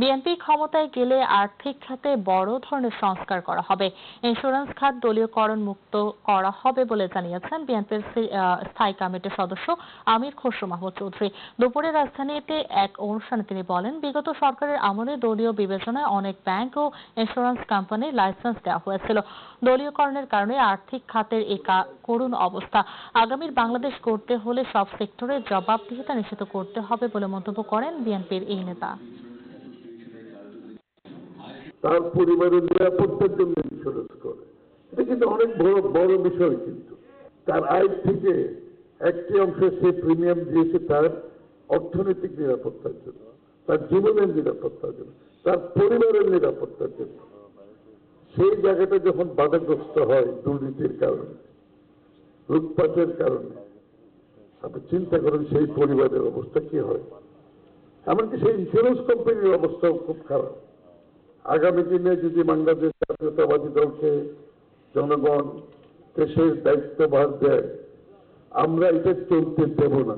BNP ক্ষমতায় গেলে আর্থিক খাতে বড় ধরনের সংস্কার করা হবে। ইন্স্যুরেন্স খাত দলীয়করণ মুক্ত করা হবে বলে জানিয়েছেন বিএনপির স্থায়ী কমিটির সদস্য আমির খসরু মাহমুদ চৌধুরী। দুপুরে রাজধানীতে এক অনুষ্ঠানে তিনি বলেন, বিগত সরকারের আমলে দলীয় বিবেচনায় অনেক ব্যাংক ও ইন্স্যুরেন্স কোম্পানির লাইসেন্স দেওয়া হয়েছিল। দলীয়করণের কারণে আর্থিক খাতের এই করুণ অবস্থা। আগামীর বাংলাদেশ করতে হলে সব সেক্টরের জবাবদিহিতা নিশ্চিত করতে হবে বলে মন্তব্য করেন বিএনপির এই নেতা। তার পরিবারের নিরাপত্তার জন্য ইন্স্যুরেন্স করে। এটা কিন্তু অনেক বড় বড় বিষয় কিন্তু। তার আয় থেকে একটি অংশ সে প্রিমিয়াম দিয়েছে তার অর্থনৈতিক নিরাপত্তার জন্য, তার জীবনের নিরাপত্তার জন্য, তার পরিবারের নিরাপত্তার জন্য। সেই জায়গাটা যখন বাধাগ্রস্ত হয় দুর্নীতির কারণে, লুটপাটের কারণে, আপনি চিন্তা করেন সেই পরিবারের অবস্থা কি হয়? এমনকি সেই ইন্স্যুরেন্স কোম্পানির অবস্থাও খুব খারাপ। আগামী দিনে যদি বাংলাদেশ জাতীয়তাবাদী দলকে জনগণ দেশের দায়িত্বভার দেয়, আমরা এটা চলতে দেব না।